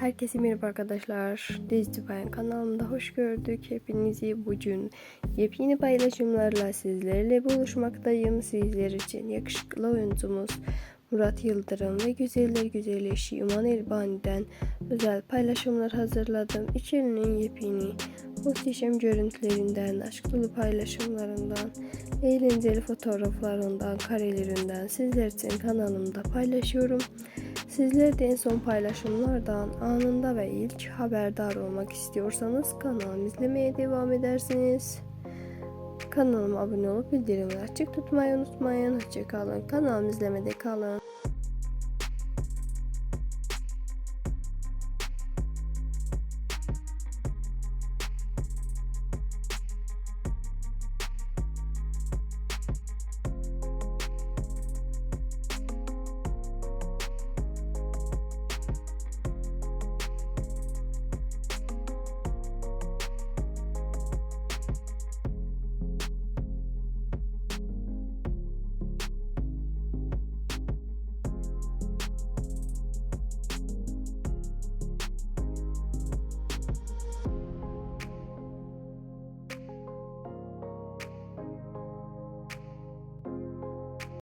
Herkese merhaba arkadaşlar. Dizi Bayan kanalımda hoş gördük. Hepinizi bugün yepyeni paylaşımlarla sizlerle buluşmaktayım. Sizler için yakışıklı oyuncumuz Murat Yıldırım ve güzeller güzel eşi İman Elbani'den özel paylaşımlar hazırladım. İçerinin yepyeni muhteşem görüntülerinden, aşk dolu paylaşımlarından, eğlenceli fotoğraflarından, karelerinden sizler için kanalımda paylaşıyorum. Sizler de en son paylaşımlardan anında ve ilk haberdar olmak istiyorsanız kanalımı izlemeye devam edersiniz. Kanalıma abone olup bildirimleri açık tutmayı unutmayın. Hoşçakalın. Kanalımı izlemede kalın.